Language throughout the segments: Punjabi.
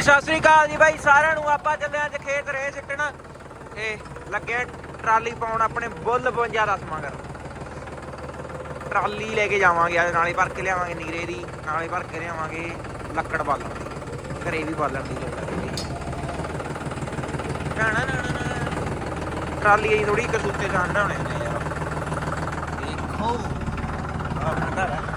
ਹਾਂਜੀ ਸਤਿ ਸ੍ਰੀ ਅਕਾਲ ਜੀ ਬਾਈ, ਸਾਰਿਆਂ ਨੂੰ ਆਪਾਂ ਚੱਲੇ ਅੱਜ ਖੇਤ ਰੇ ਸਿੱਟਣ ਤੇ ਲੱਗੇ ਟਰਾਲੀ ਪਾਉਣ ਆਪਣੇ ਬੁੱਲ 52 ਦਸਵਾਂ ਕਰ ਟਰਾਲੀ ਲੈ ਕੇ ਜਾਵਾਂਗੇ ਅੱਜ, ਨਾਲੇ ਭਰ ਕੇ ਲਿਆਵਾਂਗੇ ਨੀਰੇ ਦੀ, ਨਾਲੇ ਭਰ ਕੇ ਲਿਆਵਾਂਗੇ ਲੱਕੜ ਬਾਲਣ ਦੀ, ਘਰੇ ਵੀ ਬਾਲਣ ਦੀ ਲੋੜ ਲੱਗਦੀ ਨਾ ਨਾ ਨਾ ਟਰਾਲੀ ਆਈ ਥੋੜੀ ਕਸੂਤੇ ਜਾਣ ਨਾ ਹੋਣੇ ਯਾਰ। ਦੇਖੋ। ਆਪਣਾ ਘਰ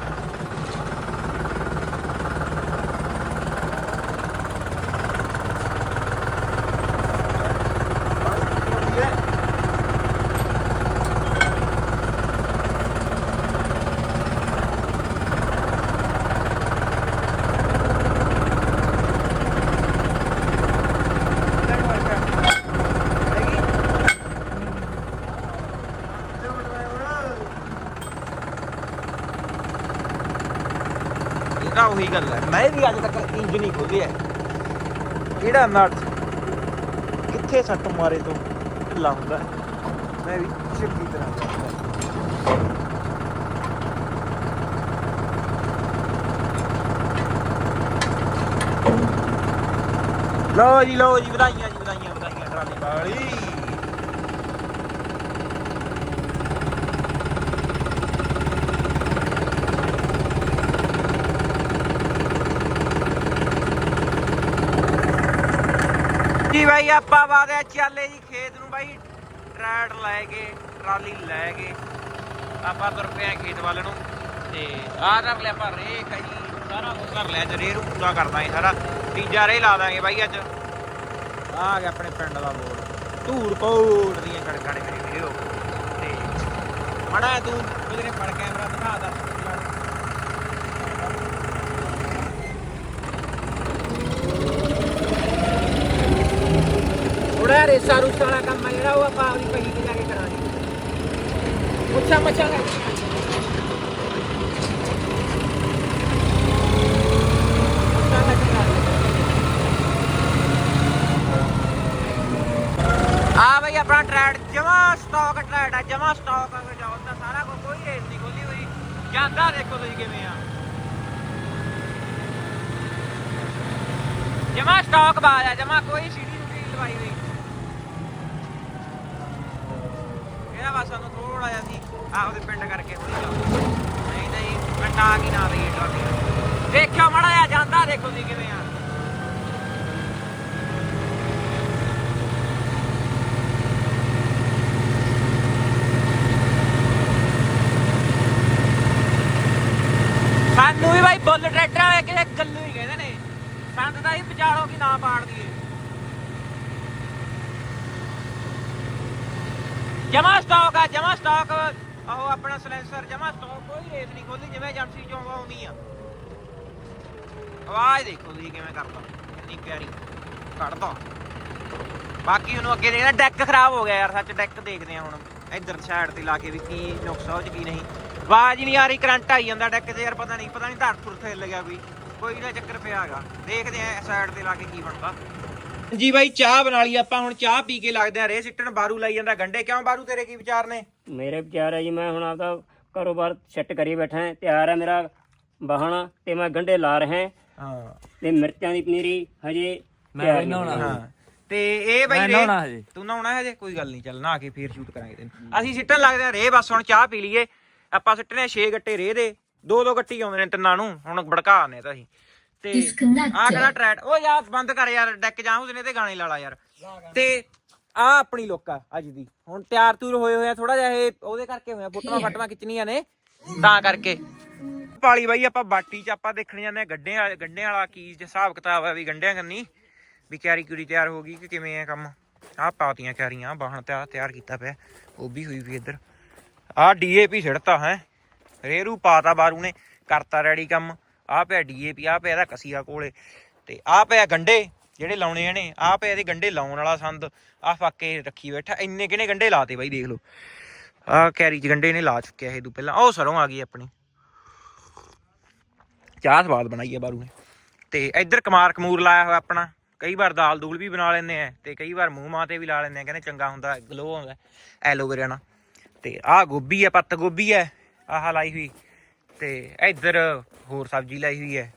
ਹੈ ਉਹੀ ਗੱਲ ਹੈ। ਮੈਂ ਵੀ ਅੱਜ ਤੱਕ ਇੰਜਨ ਹੀ ਖੋਲਿਆ ਕਿਹੜਾ ਨਟ? ਕਿੱਥੇ ਸੱਟ ਮਾਰੇ ਤੋਂ? ਢਿੱਲਾ ਹੁੰਦਾ ਮੈਂ ਵੀ ਚੰਗੀ ਤਰ੍ਹਾਂ ਜਾਣਦਾ। ਲਓ ਜੀ ਲਓ ਜੀ, ਵਧਾਈਆਂ ਜੀ, ਵਧਾਈਆਂ ਵਧਾਈਆਂ, ਟਰਾਲੀ ਵਾਲੀ ਜੀ ਬਾਈ, ਆਪਾਂ ਵਾਦਿਆ ਚੱਲੇ ਜੀ ਖੇਤ ਨੂੰ ਬਾਈ। ਟਰੈਕਟਰ ਲੈ ਕੇ ਟਰਾਲੀ ਲੈ ਕੇ ਆਪਾਂ ਤੁਰ ਪਏ ਖੇਤ ਵੱਲ ਨੂੰ। ਤੇ ਆਹ ਕਰ ਲਿਆ ਆਪਾਂ ਰੇ ਕਈ ਸਾਰਾ ਕੁਝ ਕਰ ਲਿਆ ਤੇ ਨੂੰ ਪੂਰਾ ਕਰਦਾ ਹੈ ਸਾਰਾ। ਤੀਜਾ ਰੇ ਲਾ ਦਾਂਗੇ ਬਾਈ ਅੱਜ। ਆ ਗਿਆ ਆਪਣੇ ਪਿੰਡ ਦਾ ਬੋਰਡ ਧੂੜ ਕੋੜ ਦੀਆਂ ਕੜਕਾਂ ਨੇ ਮੇਰੀ ਵੀਡੀਓ ਤੇ ਮੜਾ ਤੂੰ ਉਹਦੇ ਫੜ ਕੈਮਰਾ ਦਿਖਾ ਦਾ ਥੋੜਾ ਰੇਸਾ ਰੂਸਾ ਵਾਲਾ ਕੰਮ ਆ ਜਿਹੜਾ, ਉਹ ਆਪਾਂ ਆਪਣੀ ਪਹੀ ਤੇ ਜਾ ਕੇ ਕਰਾਂਗੇ ਉੱਚਾ ਮੱਚਾ ਕਰ ਆ ਬਈ ਆਪਣਾ ਟਰੈਡ, ਜਮਾ ਸਟਾਕ ਟਰੈਡ ਆ, ਜਮਾ ਸਟਾਕ ਆ ਜਾਂਦਾ ਸਾਰਾ ਕੋਈ ਰੇਸ ਨਹੀਂ ਖੋਲੀ ਹੋਈ। ਜਾਂਦਾ ਦੇਖੋ ਤੁਸੀਂ ਕਿਵੇਂ ਆ। ਜਮਾ ਸਟਾਕ ਬਾਜ ਆ, ਜਮਾ ਕੋਈ ਸੀਡੀ ਨੂੰ ਲਵਾਈ ਹੋਈ। ਇਹਦਾ ਬਸ ਸਾਨੂੰ ਥੋੜਾ ਜਿਹਾ ਸੀ, ਆਪਦੇ ਪਿੰਡ ਕਰਕੇ ਹੋਈ ਜਾਊ ਨਹੀਂ ਨਹੀਂ ਪਿੰਡ ਕੀ ਨਾ ਰਹੀ ਟਰਾਲੀ ਦੇਖਿਓ ਮੜਾ ਜਿਹਾ ਜਾਂਦਾ, ਦੇਖੋ ਤੁਸੀਂ ਕਿਵੇਂ ਆ। ਸਾਨੂੰ ਵੀ ਬਾਈ ਬੁੱਲ ਟਰੈਕਟਰ ਵਾਲੇ ਕਿਤੇ ਗੱਲੂ ਹੀ ਕਹਿੰਦੇ ਨੇ। ਸੰਦ ਦਾ ਹੀ ਵਿਚਾਰੋ ਕਿ ਨਾ ਪਾੜ ਦਈਏ। ਜਮਾ ਸਟਾਕ ਆ, ਜਮਾ ਸਟਾਕ ਆਹੋ, ਆਪਣਾ ਸਲੈਂਸਰ ਜਮਾ ਸਟਾਕ ਕੋਈ ਰੇਸ ਨਹੀਂ ਖੋਲੀ ਜਿਵੇਂ ਏਜੰਸੀ ਚੋਂ ਆਉਂਦੀ ਆ। ਆਵਾਜ਼ ਦੇਖੋ ਜੀ ਕਿਵੇਂ ਕਰਦਾ। ਕਿੰਨੀ ਪਿਆਰੀ। ਕੱਢਦਾ। ਬਾਕੀ ਉਹਨੂੰ ਅੱਗੇ ਦੇਖਦਾ ਡੈਕ ਖਰਾਬ ਹੋ ਗਿਆ ਯਾਰ, ਸੱਚ ਡੈਕ ਦੇਖਦੇ ਆ ਹੁਣ। ਇੱਧਰ ਸਾਈਡ ਤੇ ਲਾ ਕੇ ਵੀ ਕੀ ਨੁਕਸਾ ਹੋ ਚ, ਕੀ ਨਹੀਂ। ਆਵਾਜ਼ ਹੀ ਨਹੀਂ ਆ ਰਹੀ, ਕਰੰਟ ਆਈ ਜਾਂਦਾ ਡੈਕ ਤੇ ਯਾਰ, ਪਤਾ ਨਹੀਂ ਪਤਾ ਨਹੀਂ ਧੜ ਧੁਰ ਥੇਲ ਲੱਗਿਆ ਕੋਈ। ਕੋਈ ਨਾ ਚੱਕਰ ਪਿਆ ਹੈਗਾ। ਦੇਖਦੇ ਆ ਸਾਈਡ ਤੇ ਲਾ ਕੇ ਕੀ ਬਣਦਾ। ਜੀ ਬਾਈ ਚਾਹ ਬਣਾ ਲਈ ਆਪਾਂ ਹੁਣ ਚਾਹ ਪੀ ਕੇ ਲੱਗਦੇ ਆ ਰੇ ਸਿੱਟਣ ਬਾਰੂ ਲਾਈ ਜਾਂਦਾ ਗੰਡੇ ਕਿਉਂ ਬਾਰੂ ਤੇਰੇ ਕੀ ਵਿਚਾਰ ਨੇ? ਮੇਰੇ ਵਿਚਾਰ ਹੈ ਜੀ ਮੈਂ ਹੁਣ ਆਪਦਾ ਕਾਰੋਬਾਰ ਸੈੱਟ ਕਰੀ ਬੈਠਾ ਹਾਂ ਤਿਆਰ ਹੈ ਮੇਰਾ ਵਾਹਣ ਤੇ ਮੈਂ ਗੰਢੇ ਲਾ ਰਿਹਾ ਹਾਂ। ਤੇ ਮਿਰਚਾਂ ਦੀ ਪਨੀਰੀ ਹਜੇ ਤਿਆਰ ਨਹੀਂ। ਹਾਂ। ਤੇ ਇਹ ਬਾਈ ਰੇ ਤੂੰ ਨਹਾਉਣਾ ਹਜੇ? ਕੋਈ ਗੱਲ ਨਹੀਂ ਚੱਲ ਨਹਾ ਕੇ ਫੇਰ ਸ਼ੂਟ ਕਰਾਂਗੇ ਤੈਨੂੰ। ਅਸੀਂ ਸਿੱਟਣ ਲੱਗਦੇ ਆ ਰੇ ਬਸ ਹੁਣ ਚਾਹ ਪੀ ਲਈਏ। ਆਪਾਂ ਸਿੱਟਨੇ 6 ਗੱਟੇ ਰੇ ਦੇ। ਦੋ ਦੋ ਗੱਟੀ ਆਉਂਦੇ ਨੇ ਤਿੰਨਾਂ ਨੂੰ ਹੁਣ ਭੜਕਾ ਨੇ ਤਾਂ ਅਸੀਂ। ਤੇ ਆ ਕਿਹੜਾ ਟਰੈਟ ਉਹ ਯਾਰ ਬੰਦ ਕਰ ਯਾਰ ਡੈਕ ਜਾਂ ਉਸਨੇ ਤੇ ਗਾਣੇ ਲਾ ਲਾ ਯਾਰ। ਤੇ ਆ ਆਪਣੀ ਲੁੱਕ ਆ ਅੱਜ ਦੀ। ਹੁਣ ਤਿਆਰ ਤੂਰ ਹੋਏ ਹੋਏ ਆ ਥੋੜਾ ਜਿਹਾ ਇਹ ਉਹਦੇ ਕਰਕੇ ਹੋਇਆ ਫੋਟੋਆਂ ਫਟਵਾ ਖਿੱਚਣੀਆਂ ਨੇ ਤਾਂ ਕਰਕੇ। ਪਾਲੀ ਬਾਈ ਆਪਾਂ ਬਾਟੀ ਚ ਆਪਾਂ ਦੇਖਣ ਜਾਂਦੇ ਆ ਗੱਡੇ ਵਾਲੇ ਗੰਡੇ ਵਾਲਾ ਕੀ ਹਿਸਾਬ ਕਿਤਾਬ ਆ ਵੀ ਗੰਡਿਆਂ ਕੰਨੀ। ਵੀ ਕਿਆਰੀ ਕੁੜੀ ਤਿਆਰ ਹੋ ਗਈ ਕਿ ਕਿਵੇਂ ਆ ਕੰਮ? ਆਹ ਪਾਤੀਆਂ ਕਿਆਰੀਆਂ ਬਾਹਣ ਤੇ ਤਿਆਰ ਕੀਤਾ ਪਿਆ। ਉਹ ਵੀ ਹੋਈ ਵੀ ਇੱਧਰ। ਆਹ ਡੀਏਪੀ ਛਿੜਤਾ ਹੈ। ਰੇਰੂ ਪਾਤਾ ਬਾਰੂ ਨੇ ਕਰਤਾ ਰੈਡੀ ਕੰਮ। ਆਹ ਪਿਆ ਡੀਏਪੀ ਆਹ ਪਿਆ ਇਹਦਾ ਕਸੀਆ ਕੋਲੇ। ਤੇ ਆਹ ਪਿਆ ਗੰਡੇ ਜਿਹੜੇ ਲਾਉਣੇ ਨੇ ਆਹ ਪਿਆ ਇਹਦੇ ਗੰਡੇ ਲਾਉਣ ਵਾਲਾ ਸੰਦ, ਆਹ ਫਾਕੇ ਰੱਖੀ ਬੈਠਾ, ਇੰਨੇ ਕਿਨੇ ਗੰਡੇ ਲਾਤੇ ਬਾਈ ਦੇਖ ਲਓ। ਆਹ ਕੈਰੀ ਚ ਗੰਡੇ ਨੇ ਲਾ ਚੁੱਕਿਆ ਇਹ ਤੋਂ ਪਹਿਲਾਂ। ਉਹ ਸਰੋਂ ਆ ਗਈ ਆਪਣੀ। ਚਾਹ ਸਵਾਦ ਬਣਾਈ ਹੈ ਬਾਰੂ ਨੇ। ਤੇ ਇੱਧਰ ਕਮਾਰ ਕਮੂਰ ਲਾਇਆ ਹੋਇਆ ਆਪਣਾ। ਕਈ ਵਾਰ ਦਾਲ ਦੂਲ ਵੀ ਬਣਾ ਲੈਂਦੇ ਆ ਤੇ ਕਈ ਵਾਰ ਮੂੰਹ ਮਾਂ ਤੇ ਵੀ ਲਾ ਲੈਂਦੇ ਆ। ਕਹਿੰਦੇ ਚੰਗਾ ਹੁੰਦਾ ਗਲੋ ਆਉਂਦਾ ਐਲੋਵੇਰਾ ਨਾਲ। ਤੇ ਆਹ ਗੋਭੀ ਹੈ ਪੱਤ ਗੋਭੀ ਹੈ ਆਹ ਲਾਈ ਹੋਈ। ਤੇ ਇੱਧਰ ਹੋਰ ਸਬਜ਼ੀ ਲਾਈ ਹੋਈ ਹੈ।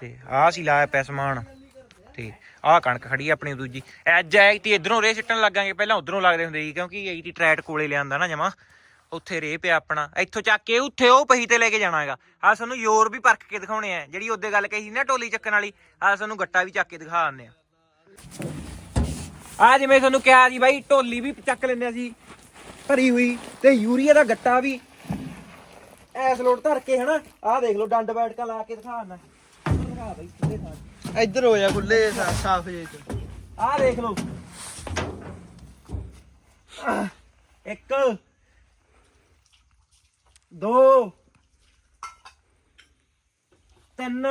ਤੇ ਆਹ ਸੀ ਲਾਇਆ ਪਿਆ ਸਮਾਨ। ਤੇ ਆਹ ਕਣਕ ਖੜੀ ਆਪਣੀ ਦੂਜੀ। ਅੱਜ ਐ ਤੀ ਇਧਰੋਂ ਰੇ ਸਿੱਟਣ ਲੱਗਾਂਗੇ। ਪਹਿਲਾਂ ਉਧਰੋਂ ਲੱਗਦੇ ਹੁੰਦੇ ਸੀ, ਕਿਉਂਕਿ ਐ ਤੀ ਟਰੈਟ ਕੋਲੇ ਲਿਆਂਦਾ ਨਾ ਜਮਾ। ਉੱਥੇ ਰੇ ਪਿਆ ਆਪਣਾ। ਇੱਥੋਂ ਚੱਕ ਕੇ ਉੱਥੇ ਉਹ ਪਹੀ ਤੇ ਲੈ ਕੇ ਜਾਣਾ ਹੈਗਾ। ਆ ਸਾਨੂੰ ਯੋਰ ਵੀ ਪਰਖ ਕੇ ਦਿਖਾਉਣੇ ਆ। ਜਿਹੜੀ ਉਹਦੇ ਗੱਲ ਕਹੀ ਸੀ ਨਾ ਟੋਲੀ ਚੱਕਣ ਵਾਲੀ ਆ ਸਾਨੂੰ ਗੱਟਾ ਵੀ ਚੱਕ ਕੇ ਦਿਖਾ ਦਿੰਦੇ ਆ। ਆ ਜਿਵੇਂ ਤੁਹਾਨੂੰ ਕਿਹਾ ਜੀ ਬਾਈ ਢੋਲੀ ਵੀ ਚੱਕ ਲੈਂਦੇ ਸੀ ਭਰੀ ਹੋਈ ਤੇ ਯੂਰੀਆ ਦਾ ਗੱਟਾ ਵੀ ਐਸ ਲੋਡ ਧਰ ਕੇ ਹਨਾ ਆਹ ਦੇਖ ਲਓ ਡੰਡ ਬੈਠਕਾ ਲਾ ਕੇ ਦਿਖਾ ਦਿੰਦਾ। ਦਿਖਾ ਬਾਈ ਸਿੱਧੇ ਥਾਂ ਇੱਧਰ ਹੋ ਜਾ ਖੁੱਲੇ ਸਾਫ਼ ਜੇ ਚ। ਆਹ ਦੇਖ ਲਓ। ਇੱਕ ਦੋ ਤਿੰਨ।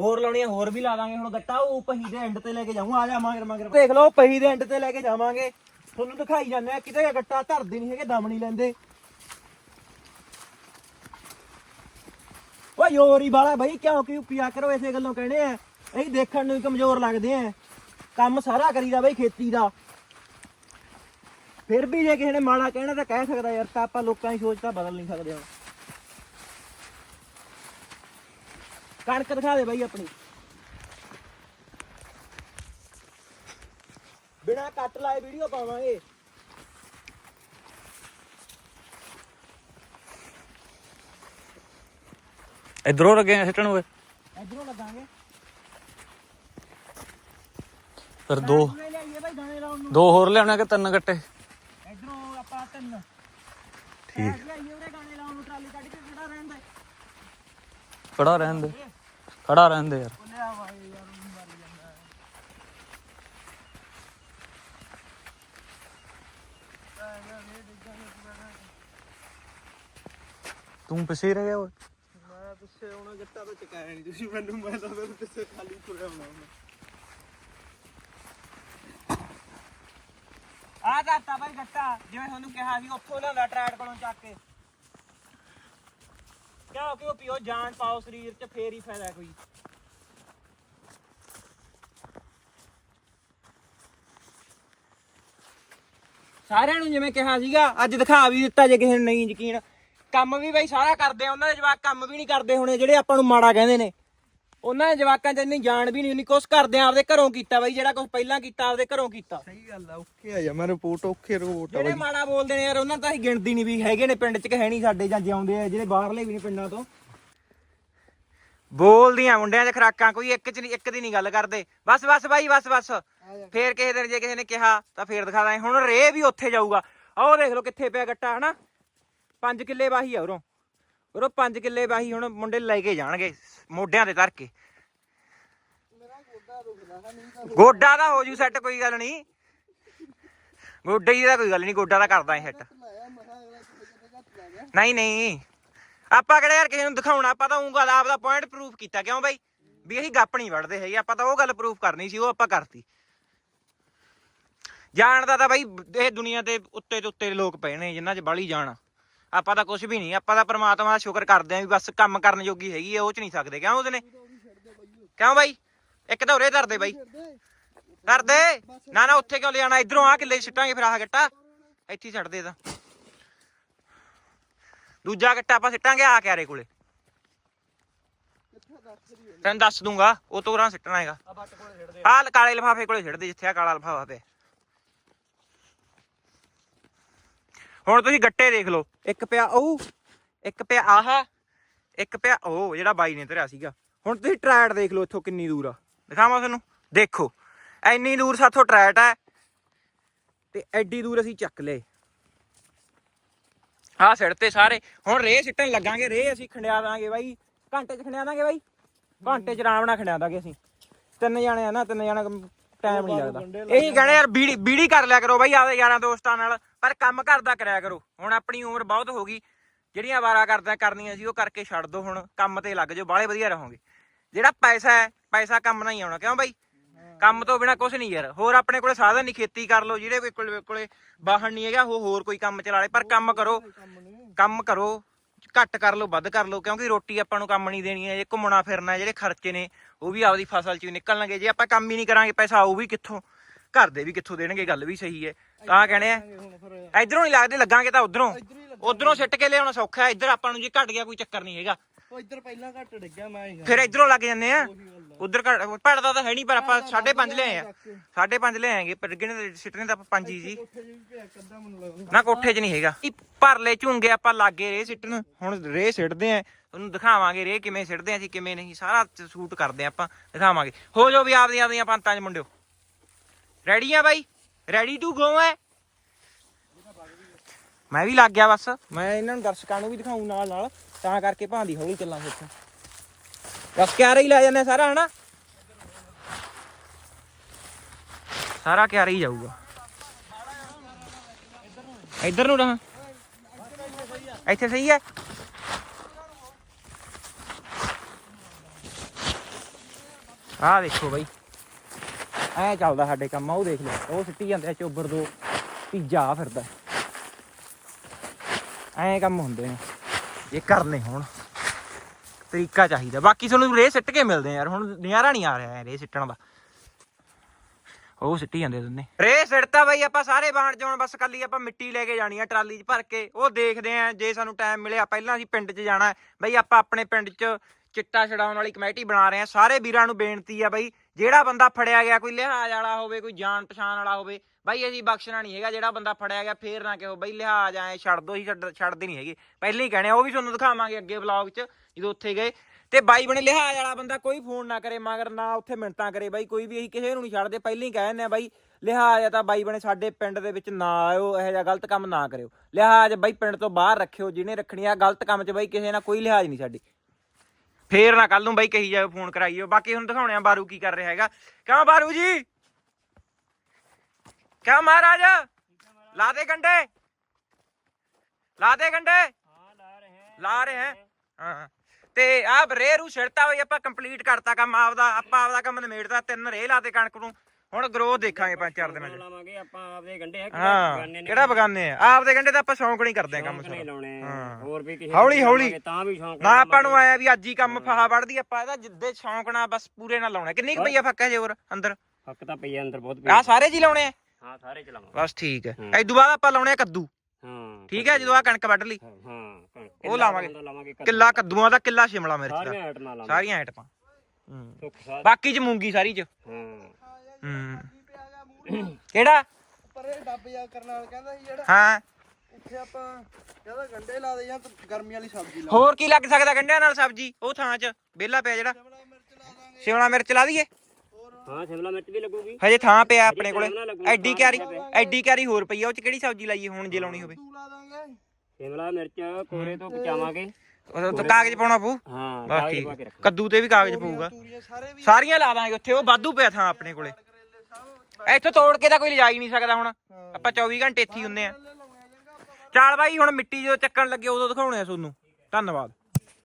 ਹੋਰ ਲਾਉਣੀ ਆ ਹੋਰ ਵੀ ਲਾ ਦਾਂਗੇ ਹੁਣ ਗੱਟਾ ਉਹ ਪਹੀ ਦੇ ਐਂਡ ਤੇ ਲੈ ਕੇ ਜਾਊਂ। ਆ ਜਾ ਮਗਰ ਮਗਰ। ਦੇਖ ਲਓ ਪਹੀ ਦੇ ਐਂਡ ਤੇ ਲੈ ਕੇ ਜਾਵਾਂਗੇ। ਤੁਹਾਨੂੰ ਦਿਖਾਈ ਜਾਂਦੇ ਆ ਕਿਤੇ ਗੱਟਾ ਧਰਦੇ ਨਹੀਂ ਹੈਗੇ ਦਮ ਨਹੀਂ ਲੈਂਦੇ। ਓਏ ਯੋਰ ਹੀ ਬਾਲਾ ਬਾਈ, ਕਿਉਂ ਕਿਉਂ ਪਿਆ ਕਰੋ ਐਸੇ ਗੱਲੋਂ ਕਹਿਣੇ ਆ। ਅਸੀਂ ਦੇਖਣ ਨੂੰ ਹੀ ਕਮਜ਼ੋਰ ਲੱਗਦੇ ਆ। ਕੰਮ ਸਾਰਾ ਕਰੀਦਾ ਬਈ ਖੇਤੀ ਦਾ। ਫਿਰ ਵੀ ਜੇ ਕਿਸੇ ਨੇ ਮਾੜਾ ਕਹਿਣਾ ਤਾਂ ਕਹਿ ਸਕਦਾ ਯਾਰ, ਤਾਂ ਆਪਾਂ ਲੋਕਾਂ ਦੀ ਸੋਚ ਤਾਂ ਬਦਲ ਨਹੀਂ ਸਕਦੇ ਹੁਣ। ਕਣਕ ਦਿਖਾ ਦੇ ਬਾਈ ਆਪਣੀ। ਬਿਨਾ ਕੱਟ ਲਾਏ ਵੀਡੀਓ ਪਾਵਾਂਗੇ। ਇਧਰੋਂ ਲੱਗੇ ਸਿੱਟਣ ਹੋਏ ਇਧਰੋਂ ਲੱਗਾਂਗੇ। ਫਿਰ ਦੋ ਲੈ ਲਿਆਈਏ ਬਾਈ ਦਾਣੇ ਲਾਉਣ ਨੂੰ। ਦੋ ਹੋਰ ਲਿਆਉਣੇ ਕਿ ਤਿੰਨ ਗੱਟੇ? ਇਧਰੋਂ ਆਪਾਂ ਤਿੰਨ। ਠੀਕ। ਲਿਆਈਏ ਉਹਦੇ ਗਾਣੇ ਲਾਉਣ ਨੂੰ ਟਰਾਲੀ ਕੱਢ ਕੇ ਖੜਾ ਰਹਿੰਦਾ ਖੜਾ ਰਹਿਣ ਦੇ। ਖੜਾ ਰਹਿਣ ਦੇ ਯਾਰ। ਮਰ ਜਾਂਦਾ। ਤੂੰ ਪਿੱਛੇ ਰਹਿ ਗਿਆ ਓਏ। ਮੈਂ ਆਉਣਾ ਗੱਟਾ ਤਾਂ ਚਕਾਇਆ ਨਹੀਂ ਤੁਸੀਂ, ਮੈਨੂੰ ਮੈਂ ਤਾਂ ਫਿਰ ਪਿੱਛੇ ਖਾਲੀ ਤੁਰਿਆ ਬਣਾਉਣਾ ਆ ਕਰਤਾ ਬਾਈ ਗੱਟਾ, ਜਿਵੇਂ ਤੁਹਾਨੂੰ ਕਿਹਾ ਸੀ, ਉੱਥੋਂ ਲਿਆਂਦਾ ਟਰੈਟ ਕੋਲੋਂ ਚੱਕ ਕੇ। ਕਿਉਂ? ਕਿਉਂ? ਪੀਓ ਜਾਨ ਪਾਓ ਸਰੀਰ 'ਚ, ਫੇਰ ਹੀ ਫਾਇਦਾ ਕੋਈ। ਸਾਰਿਆਂ ਨੂੰ ਜਿਵੇਂ ਕਿਹਾ ਸੀਗਾ, ਅੱਜ ਦਿਖਾ ਵੀ ਦਿੱਤਾ ਜੇ ਕਿਸੇ ਨੂੰ ਨਹੀਂ ਯਕੀਨ। ਕੰਮ ਵੀ ਬਾਈ ਸਾਰਾ ਕਰਦੇ ਆ ਉਹਨਾਂ ਦੇ ਜਵਾਕ ਕੰਮ ਵੀ ਨਹੀਂ ਕਰਦੇ ਹੋਣੇ ਜਿਹੜੇ ਆਪਾਂ ਨੂੰ ਮਾੜਾ ਕਹਿੰਦੇ ਨੇ। ਉਹਨਾਂ ਦੇ ਜਵਾਕਾਂ 'ਚ ਇੰਨੀ ਜਾਣ ਵੀ ਨਹੀਂ ਉਨੀ ਕੁਛ ਕਰਦੇ ਆ ਆਪਦੇ ਘਰੋਂ ਕੀਤਾ ਬਾਈ ਜਿਹੜਾ ਕੁਝ ਪਹਿਲਾਂ ਕੀਤਾ ਆਪਦੇ ਘਰੋਂ ਕੀਤਾ। ਸਹੀ ਗੱਲ ਆ ਓਕੇ ਆ ਜਾ ਮੈਂ ਰਿਪੋਰਟ ਓਕੇ ਰਿਪੋਰਟ ਆ ਜਿਹੜੇ ਮਾੜਾ ਬੋਲਦੇ ਨੇ ਯਾਰ ਉਹਨਾਂ ਤਾਂ ਅਸੀਂ ਗਿਣਦੀ ਨਹੀਂ ਵੀ ਹੈਗੇ ਨੇ ਪਿੰਡ 'ਚ ਕਿ ਹੈ ਨਹੀਂ ਸਾਡੇ ਜਾਂ ਜਿਉਂਦੇ ਆ ਜਿਹੜੇ ਬਾਹਰਲੇ ਵੀ ਨੇ ਪਿੰਡਾਂ ਤੋਂ। ਬੋਲਦੀਆਂ ਮੁੰਡਿਆਂ 'ਚ ਖਰਾਕਾਂ ਕੋਈ ਇੱਕ 'ਚ ਨਹੀਂ ਇੱਕ ਦੀ ਨਹੀਂ ਗੱਲ ਕਰਦੇ। ਬਸ ਬਸ ਬਾਈ ਬਸ ਬਸ। ਫੇਰ ਕਿਸੇ ਦਿਨ ਜੇ ਕਿਸੇ ਨੇ ਕਿਹਾ ਤਾਂ ਫੇਰ ਦਿਖਾ ਦਾਂਗੇ। ਹੁਣ ਰੇ ਵੀ ਉੱਥੇ ਜਾਊਗਾ। ਆਹ ਉਹ ਦੇਖ ਲਓ ਕਿੱਥੇ ਪਿਆ ਗੱਟਾ ਹਨਾ? 5 ਕਿੱਲੇ ਵਾਹੀ ਆ ਉਰੋਂ। ਉਰੋਂ 5 ਕਿੱਲੇ ਵਾਹੀ ਹੁਣ ਮੁੰਡੇ ਲੈ ਕੇ ਜਾਣਗੇ ਮੋਢਿਆਂ ਤੇ ਧਰ ਕੇ। ਗੋਡਾ ਦਾ ਹੋ ਜੂ ਸੈੱਟ, ਕੋਈ ਗੱਲ ਨਹੀਂ। ਗੋਡੇ ਦੀ ਤਾਂ ਕੋਈ ਗੱਲ ਨਹੀਂ, ਗੋਡਾ ਦਾ ਕਰਦਾ ਸੈੱਟ। ਨਹੀਂ ਨਹੀਂ। ਆਪਾਂ ਕਿਹੜਾ ਯਾਰ ਕਿਸੇ ਨੂੰ ਦਿਖਾਉਣਾ, ਆਪਾਂ ਤਾਂ ਉਹ ਗੱਲ ਆਪਦਾ ਪੁਆਇੰਟ ਪ੍ਰੂਫ ਕੀਤਾ, ਕਿਉਂ ਬਾਈ? ਵੀ ਅਸੀਂ ਗੱਪ ਨਹੀਂ ਵੜਦੇ ਹੈਗੇ, ਆਪਾਂ ਤਾਂ ਉਹ ਗੱਲ ਪ੍ਰੂਫ ਕਰਨੀ ਸੀ, ਉਹ ਆਪਾਂ ਕਰਤੀ। ਜਾਣਦਾ ਤਾਂ ਬਾਈ, ਇਹ ਦੁਨੀਆ ਤੇ ਉੱਤੇ ਤੇ ਉੱਤੇ ਲੋਕ ਪਏ ਨੇ, ਜਿਨ੍ਹਾਂ 'ਚ ਬਾਲੀ ਜਾਣ ਆਪਾਂ ਤਾਂ ਕੁਝ ਵੀ ਨਹੀਂ ਆਪਾਂ ਤਾਂ ਪ੍ਰਮਾਤਮਾ ਦਾ ਸ਼ੁਕਰ ਕਰਦੇ ਆਂ ਵੀ ਬਸ ਕੰਮ ਕਰਨ ਜੋਗੀ ਹੈਗੀ ਆ ਉਹ 'ਚ ਨਹੀਂ ਸਕਦੇ। ਕਿਉਂ ਉਹਦੇ ਨੇ? ਕਿਉਂ ਬਾਈ? ਇੱਕ ਤਾਂ ਉਰੇ ਧਰਦੇ ਬਾਈ। ਧਰਦੇ ਨਾ ਨਾ ਉੱਥੇ ਕਿਉਂ ਲਿਆਣਾ ਇਧਰੋਂ ਆ ਕਿੱਲੇ ਸਿੱਟਾਂਗੇ ਫਿਰ ਆਹ ਗੱਟਾ। ਇੱਥੇ ਹੀ ਛੱਡ ਦੇ ਤਾਂ ਦੂਜਾ ਗੱਟਾ ਆਪਾਂ ਸਿੱਟਾਂਗੇ ਆ ਕਿਆਰੇ ਕੋਲੇ। ਤੈਨੂੰ ਦੱਸ ਦੂੰਗਾ ਉਹ ਤੋਂ ਰਾਂ ਸਿੱਟਣਾ ਹੈਗਾ। ਆਹ ਕਾਲੇ ਲਿਫਾਫੇ ਕੋਲੇ ਸਿੱਟ ਦੇ ਜਿੱਥੇ ਆ ਕਾਲਾ ਲਿਫਾਫਾ ਪਿਆ। ਹੁਣ ਤੁਸੀਂ ਗੱਟੇ ਦੇਖ ਲਓ। ਇੱਕ ਪਿਆ ਉਹ, ਇੱਕ ਪਿਆ ਆਹ, ਇੱਕ ਪਿਆ ਉਹ, ਜਿਹੜਾ ਬਾਈ ਨੇ ਧਰਿਆ ਸੀਗਾ। ਹੁਣ ਤੁਸੀਂ ਟਰੈਟ ਦੇਖ ਲਓ ਇੱਥੋਂ ਕਿੰਨੀ ਦੂਰ ਆ। ਦਿਖਾਵਾਂ ਤੁਹਾਨੂੰ? ਦੇਖੋ, ਐਨੀ ਦੂਰ ਸਾਥੋਂ ਟਰੈਟ ਹੈ ਤੇ ਐਡੀ ਦੂਰ ਅਸੀਂ ਚੱਕ ਲਏ। ਆਹ ਸਿਰ ਤੇ ਸਾਰੇ। ਹੁਣ ਰੇ ਸਿੱਟਣ ਲੱਗਾਂਗੇ। ਰੇ ਅਸੀਂ ਖੰਡਿਆ ਦਾਂਗੇ ਬਾਈ। ਘੰਟੇ ਚ ਖੰਡਿਆ ਦਾਂਗੇ ਬਾਈ? ਘੰਟੇ ਚ ਆਰਾਮ ਨਾਲ ਖੰਡਿਆ ਦਾਂਗੇ ਅਸੀਂ। ਤਿੰਨ ਜਾਣੇ ਆ ਨਾ, ਤਿੰਨ ਜਾਣੇ ਟਾਈਮ ਨਹੀਂ ਲੱਗਦਾ। ਇਹੀ ਕਹਣੇ ਯਾਰ, ਬੀੜੀ ਬੀੜੀ ਕਰ ਲਿਆ ਕਰੋ ਬਾਈ, ਆਪਦੇ ਯਾਰਾਂ ਦੋਸਤਾਂ ਨਾਲ। ਪਰ ਕੰਮ ਘਰ ਦਾ ਕਰਿਆ ਕਰੋ। ਹੁਣ ਆਪਣੀ ਉਮਰ ਬਹੁਤ ਹੋ ਗਈ। ਜਿਹੜੀਆਂ ਵਾਰਾ ਕਰਦਾ ਕਰਨੀਆਂ ਸੀ ਉਹ ਕਰਕੇ ਛੱਡ ਦੋ ਹੁਣ, ਕੰਮ ਤੇ ਲੱਗ ਜਾਓ, ਬਾਹਲੇ ਵਧੀਆ ਰਹੋਗੇ। ਜਿਹੜਾ ਪੈਸਾ ਹੈ, ਪੈਸਾ ਕੰਮ ਨਾਲ ਆਉਣਾ, ਕਿਉਂ ਬਾਈ? ਕੰਮ ਤੋਂ ਬਿਨਾ ਕੁਝ ਨਹੀਂ ਯਾਰ। ਹੋਰ ਆਪਣੇ ਕੋਲੇ ਸਾਧਨ ਨਹੀਂ, ਖੇਤੀ ਕਰ ਲਓ, ਜਿਹੜੇ ਕੋਲੇ ਕੋਲੇ ਵਾਹਣ ਨਹੀਂ ਹੈਗਾ, ਉਹ ਹੋਰ ਕੋਈ ਕੰਮ ਚਲਾ ਲੇ। ਪਰ ਕੰਮ ਕਰੋ ਕੰਮ ਕਰੋ, ਘੱਟ ਕਰ ਲਓ, ਵੱਧ ਕਰ ਲਓ, ਕਿਉਂਕਿ ਰੋਟੀ ਆਪਾਂ ਨੂੰ ਕੰਮ ਨਹੀਂ ਦੇਣੀ ਹੈ, ਜੇ ਘੁੰਮਣਾ ਫਿਰਨਾ, ਜਿਹੜੇ ਖਰਚੇ ਨੇ, ਉਹ ਵੀ ਆਪਦੀ ਫਸਲ 'ਚ ਹੀ ਨਿਕਲਣਗੇ। ਜੇ ਆਪਾਂ ਕੰਮ ਹੀ ਨਹੀਂ ਕਰਾਂਗੇ, ਪੈਸਾ ਆਊ ਵੀ ਕਿੱਥੋਂ? ਘਰ ਦੇ ਵੀ ਕਿੱਥੋਂ ਦੇਣਗੇ ਗੱਲ ਵੀ ਸਹੀ ਹੈ। ਤਾਂ ਕਹਣੇ ਆ ਇਧਰੋਂ ਨਹੀਂ ਲੱਗਦੇ ਲੱਗਾਂਗੇ ਤਾਂ ਉਧਰੋਂ। ਉਧਰੋਂ ਸਿੱਟ ਕੇ ਲਿਆਉਣਾ ਸੌਖਾ ਹੈ ਇੱਧਰ ਆਪਾਂ ਨੂੰ ਜੇ ਘਟ ਗਿਆ ਕੋਈ ਚੱਕਰ ਨਹੀਂ ਹੈਗਾ। ਉਹ ਇੱਧਰ ਪਹਿਲਾਂ ਘੱਟ ਡਿੱਗਿਆ ਮੈਂ ਹੀ। ਫਿਰ ਇਧਰੋਂ ਲੱਗ ਜਾਂਦੇ ਆ। ਉਧਰ ਪੜਦਾ ਤਾਂ ਹੈ ਨਹੀਂ ਪਰ ਆਪਾਂ 5.5 ਲੈ ਆਏ ਆ। 5.5 ਲੈ ਆਏਗੇ ਪਰ ਗਿਣੇ ਸਿੱਟਨੇ ਤਾਂ ਆਪਾਂ ਪੰਜ ਹੀ ਸੀ। ਕੋਠੇ ਜੀ ਵੀ ਪਿਆ ਕੱਦਾ ਮੈਨੂੰ ਲੱਗਦਾ। ਨਾ ਕੋਠੇ 'ਚ ਨਹੀਂ ਹੈਗਾ। ਇਹ ਭਰਲੇ ਝੁੰਗੇ ਆਪਾਂ ਲਾਗੇ ਰੇ ਸਿੱਟਣ ਹੁਣ ਰੇ ਸਿੱਟਦੇ ਆ ਤੁਹਾਨੂੰ ਦਿਖਾਵਾਂਗੇ ਰੇ ਕਿਵੇਂ ਸਿੱਟਦੇ ਆ ਅਸੀਂ ਕਿਵੇਂ ਨਹੀਂ ਸਾਰਾ ਸ਼ੂਟ ਕਰਦੇ ਆ ਆਪਾਂ ਦਿਖਾਵਾਂਗੇ। ਹੋ ਜਾਓ ਵੀ ਆਪਦੀਆਂ ਆਪਦੀਆਂ ਪੰਤਾਂ 'ਚ ਮੁੰਡਿਓ। ਰੈਡੀ ਆ ਬਾਈ? ਰੈਡੀ ਟੂ ਗੋ ਐ ਮੈਂ ਵੀ ਲੱਗ ਗਿਆ ਬਸ। ਮੈਂ ਇਹਨਾਂ ਨੂੰ ਦਰਸ਼ਕਾਂ ਨੂੰ ਵੀ ਦਿਖਾਉਂ ਨਾਲ ਨਾਲ, ਤਾਂ ਕਰਕੇ ਭਾਂਦੀ ਹੌਲੀ ਚੱਲਾਂਗੇ ਇੱਥੇ ਬਸ ਕਿਆਰੇ ਹੀ ਲੈ ਜਾਂਦੇ ਆ ਸਾਰਾ, ਹਨਾ? ਸਾਰਾ ਕਿਆਰੇ ਹੀ ਜਾਊਗਾ। ਇੱਧਰ ਨੂੰ ਰਹਾ। ਇੱਥੇ ਸਹੀ ਹੈ। ਆਹ ਦੇਖੋ ਬਾਈ। ਐ ਚੱਲਦਾ ਸਾਡੇ ਕੰਮ ਉਹ ਦੇਖ ਲਓ ਉਹ ਸਿੱਟੀ ਜਾਂਦੇ ਆ ਚੋਬਰ ਦੋ ਤੀਜਾ ਫਿਰਦਾ। ਐ ਕੰਮ ਹੁੰਦੇ ਨੇ ਇਹ ਕਰਨੇ ਹੁਣ, ਤਰੀਕਾ ਚਾਹੀਦਾ। ਬਾਕੀ ਤੁਹਾਨੂੰ ਰੇ ਸਿੱਟ ਕੇ ਮਿਲਦੇ ਯਾਰ, ਹੁਣ ਨਿਆਰਾ ਨਹੀਂ ਆ ਰਿਹਾ ਰੇ ਸਿੱਟਣ ਦਾ। ਉਹ ਸਿੱਟੀ ਜਾਂਦੇ ਦੋਨੇ। ਰੇ ਸਿੱਟਤਾ ਬਾਈ, ਆਪਾਂ ਸਾਰੇ ਬਾਣ ਜਾਣ ਬਸ ਕੱਲੀ ਆਪਾਂ ਮਿੱਟੀ ਲੈ ਕੇ ਜਾਣੀ ਆ, ਟਰਾਲੀ 'ਚ ਭਰ ਕੇ। ਉਹ ਦੇਖਦੇ ਆ, ਜੇ ਸਾਨੂੰ ਟਾਈਮ ਮਿਲਿਆ, ਪਹਿਲਾਂ ਅਸੀਂ ਪਿੰਡ 'ਚ ਜਾਣਾ। ਹੈ। ਬਾਈ ਆਪਾਂ ਆਪਣੇ ਪਿੰਡ 'ਚ ਚਿੱਟਾ ਛਡਾਉਣ ਵਾਲੀ ਕਮੇਟੀ ਬਣਾ ਰਹੇ ਆ। ਸਾਰੇ ਵੀਰਾਂ ਨੂੰ ਬੇਨਤੀ ਆ ਬਾਈ ਜਿਹੜਾ ਬੰਦਾ ਫੜਿਆ ਗਿਆ, ਕੋਈ ਲਿਹਾਜ਼ ਵਾਲਾ ਹੋਵੇ, ਕੋਈ ਜਾਣ ਪਛਾਣ ਵਾਲਾ ਹੋਵੇ, ਬਾਈ ਅਸੀਂ ਬਖਸ਼ਣਾ ਨਹੀਂ ਹੈਗਾ, ਜਿਹੜਾ ਬੰਦਾ ਫੜਿਆ ਗਿਆ, ਫੇਰ ਨਾ ਕਿਹੋ, ਬਾਈ ਲਿਹਾਜ਼ ਆਏ ਛੱਡ ਦੋ ਹੀ ਛੱਡ- ਛੱਡਦੇ ਨਹੀਂ ਹੈਗੇ। ਪਹਿਲਾਂ ਹੀ ਕਹਿਣੇ ਉਹ ਵੀ ਤੁਹਾਨੂੰ ਦਿਖਾਵਾਂਗੇ ਅੱਗੇ ਵਲੌਗ 'ਚ, ਜਦੋਂ ਉੱਥੇ ਗਏ। ਤੇ ਬਾਈ ਬਣੇ, ਲਿਹਾਜ਼ ਵਾਲਾ ਬੰਦਾ ਕੋਈ ਫੋਨ ਨਾ ਕਰੇ, ਮਗਰ ਨਾ ਉੱਥੇ ਮਿੰਟਾਂ ਕਰੇ, ਬਾਈ ਕੋਈ ਵੀ ਅਸੀਂ ਕਿਸੇ ਨੂੰ ਨਹੀਂ ਛੱਡਦੇ, ਪਹਿਲਾਂ ਹੀ ਕਹਿ ਦਿੰਦੇ ਆ ਬਾਈ, ਲਿਹਾਜ਼ ਆ ਤਾਂ ਬਾਈ ਬਣੇ, ਸਾਡੇ ਪਿੰਡ ਦੇ ਵਿੱਚ ਨਾ ਆਇਓ, ਇਹੋ ਜਿਹਾ ਗਲਤ ਕੰਮ ਨਾ ਕਰਿਓ। ਲਿਹਾਜ਼ ਬਾਈ ਪਿੰਡ ਤੋਂ ਬਾਹਰ ਰੱਖਿਓ, ਜਿਹਨੇ ਰੱਖਣੀ ਆ, ਗਲਤ ਕੰਮ 'ਚ ਬਾਈ ਕਿਸੇ ਨਾਲ ਕੋਈ ਲਿਹਾਜ਼ ਨਹੀਂ ਸਾਡੀ। ਫੇਰ ਨਾ ਕੱਲ ਨੂੰ ਬਾਈ ਕਹੀ ਜਾਓ ਫੋਨ ਕਰਾਈਓ ਬਾਕੀ ਹੁਣ ਦਿਖਾਉਣੇ ਆ ਬਾਰੂ ਕੀ ਕਰ ਰਿਹਾ ਹੈਗਾ। ਕਿਉਂ ਬਾਰੂ ਜੀ? ਕਿਉਂ ਮਹਾਰਾਜ? ਲਾ ਦੇ ਗੰਡੇ। ਲਾ ਦੇ ਗੰਡੇ। ਹਾਂ ਲਾ ਰਹੇ ਹੈ। ਲਾ ਰਹੇ ਹੈ, ਹਾਂ। ਤੇ ਆ ਰੇ ਰੂ ਛਿੜਤਾ ਹੋਈ, ਆਪਾਂ ਕੰਪਲੀਟ ਕਰਤਾ ਕੰਮ, ਆਪਦਾ ਆਪਾਂ ਆਪਦਾ ਕੰਮ ਨਿਮੇੜਤਾ, ਤਿੰਨ ਰੇ ਲਾਤੇ ਕਣਕ ਨੂੰ। ਹੁਣ ਗਰੋਥ ਦੇਖਾਂਗੇ ਪੰਜ ਚਾਰ ਦਿਨਾਂ ਚ। ਲਾਵਾਂਗੇ ਆਪਾਂ ਆਪਦੇ ਗੰਡੇ ਆ ਹਾਂ ਬਗਾਨੇ ਨੇ? ਕਿਹੜਾ ਬਗਾਨੇ ਆ? ਆਪਦੇ ਗੰਡੇ ਤਾਂ ਆਪਾਂ ਸ਼ੌਂਕ ਨਹੀਂ ਕਰਦੇ ਕੰਮ ਸ਼ੌਂਕ ਨਹੀਂ ਸਾਰਾ ਲਾਉਣੇ ਹਾਂ। ਹੋਰ ਵੀ ਕਿਸੇ ਹੌਲੀ- ਹੌਲੀ। ਲਾਵਾਂਗੇ ਤਾਂ ਵੀ ਸ਼ੌਂਕ ਨਾ ਆਪਾਂ ਨੂੰ ਆਇਆ ਵੀ ਅੱਜ ਹੀ ਕੰਮ ਫਾਹਾ ਵੜਦੀ ਆਪਾਂ ਇਹਦਾ ਜਿੱਦੇ ਸ਼ੌਂਕ ਨਾਲ ਬਸ ਪੂਰੇ ਨਾਲ ਲਾਉਣਾ। ਕਿੰਨੀ ਕੁ ਫੱਕਾ ਜੇ ਹੋਰ ਅੰਦਰ? ਹੱਕ ਤਾਂ ਪਈ ਆ ਅੰਦਰ ਬਹੁਤ ਆ। ਸਾਰੇ ਜੀ ਲਾਉਣੇ ਆ? ਹਾਂ ਸਾਰੇ ਚਲਾਵਾਂਗੇ ਬਸ ਠੀਕ ਹੈ ਹੂੰ। ਐਦੋਂ ਬਾਅਦ ਆਪਾਂ ਲਾਉਣੇ ਆ ਕੱਦੂ। ਹਾਂ ਠੀਕ ਹੈ ਜਦੋਂ ਆ ਕਣਕ ਵੱਢ ਲਈ। ਹਾਂ। ਉਹ ਲਾਵਾਂਗੇ। ਲਾਵਾਂਗੇ। ਕਿੱਲਾ ਕੱਦੂਆਂ ਦਾ ਕਿੱਲਾ ਸ਼ਿਮਲਾ ਮਿਰਚ ਦਾ। ਸਾਰੀਆਂ ਆਈਟਮਾਂ ਲਾਵਾਂਗੇ। ਸਾਰੀਆਂ ਆਈਟਮਾਂ ਹੂੰ ਬਾਕੀ ਚ ਮੂੰਗੀ ਸਾਰੀ ਚ। ਹਾਂ। ਹੂੰ। ਪਿਆ ਗਿਆ ਮੂਰੇ ਕਿਹੜਾ? ਪਰੇ ਡੱਬ ਜਾ ਕਰਨ ਵਾਲਾ ਕਹਿੰਦਾ ਸੀ ਜਿਹੜਾ ਹਾਂ। ਉੱਥੇ ਆਪਾਂ ਕਹਿੰਦਾ ਗੰਡੇ ਲਾ ਦੇ ਜਾਂ ਗਰਮੀ ਵਾਲੀ ਸਬਜ਼ੀ ਲਾ ਹੋਰ ਕੀ ਲੱਗ ਸਕਦਾ ਗੰਢਿਆਂ ਨਾਲ ਸਬਜ਼ੀ? ਉਹ ਥਾਂ 'ਚ ਵਿਹਲਾ ਪਿਆ ਜਿਹੜਾ। ਸ਼ਿਮਲਾ ਮਿਰਚ ਲਾ ਦਾਂਗੇ। ਸ਼ਿਮਲਾ ਮਿਰਚ ਲਾ ਦਈਏ? ਹਾਂ ਸ਼ਿਮਲਾ ਮਿਰਚ ਵੀ ਲੱਗੂਗੀ। ਹਜੇ ਥਾਂ ਪਿਆ ਆਪਣੇ ਕੋਲੇ। ਐਡੀ ਕਿਆਰੀ ਐਡੀ ਕਿਆਰੀ ਹੋਰ ਪਈ ਆ ਉਹ 'ਚ ਕਿਹੜੀ ਸਬਜ਼ੀ ਲਾਈਏ ਹੁਣ ਜੇ ਲਾਉਣੀ ਹੋਵੇ? ਤੂੰ ਲਾ ਦਾਂਗੇ। ਸ਼ਿਮਲਾ ਮਿਰਚ ਕੋਰੇ ਤੋਂ ਬਚਾਵਾਂਗੇ ਉਹ ਤਾਂ ਕਾਗਜ਼ ਪਾਉਣਾ ਪਊ। ਹਾਂ ਬਸ ਠੀਕ। ਕੱਦੂ ਤੇ ਵੀ ਕਾਗਜ਼ ਪਊਗਾ। ਸਾਰੀਆਂ ਲਾ ਦਾਂਗੇ ਉੱਥੇ ਉਹ ਵਾਧੂ ਪਿਆ ਥਾਂ ਆਪਣੇ ਕੋਲੇ। ਇੱਥੋਂ ਤੋੜ ਕੇ ਤਾਂ ਕੋਈ ਲਿਜਾ ਹੀ ਨਹੀਂ ਸਕਦਾ ਹੁਣ। ਆਪਾਂ 24 ਘੰਟੇ ਇੱਥੇ ਹੀ ਹੁੰਨੇ ਆ। ਚੱਲ ਬਾਈ ਹੁਣ ਮਿੱਟੀ ਜਦੋਂ ਚੱਕਣ ਲੱਗੇ ਉਦੋਂ ਦਿਖਾਉਣੇ ਆ ਤੁਹਾਨੂੰ। ਧੰਨਵਾਦ।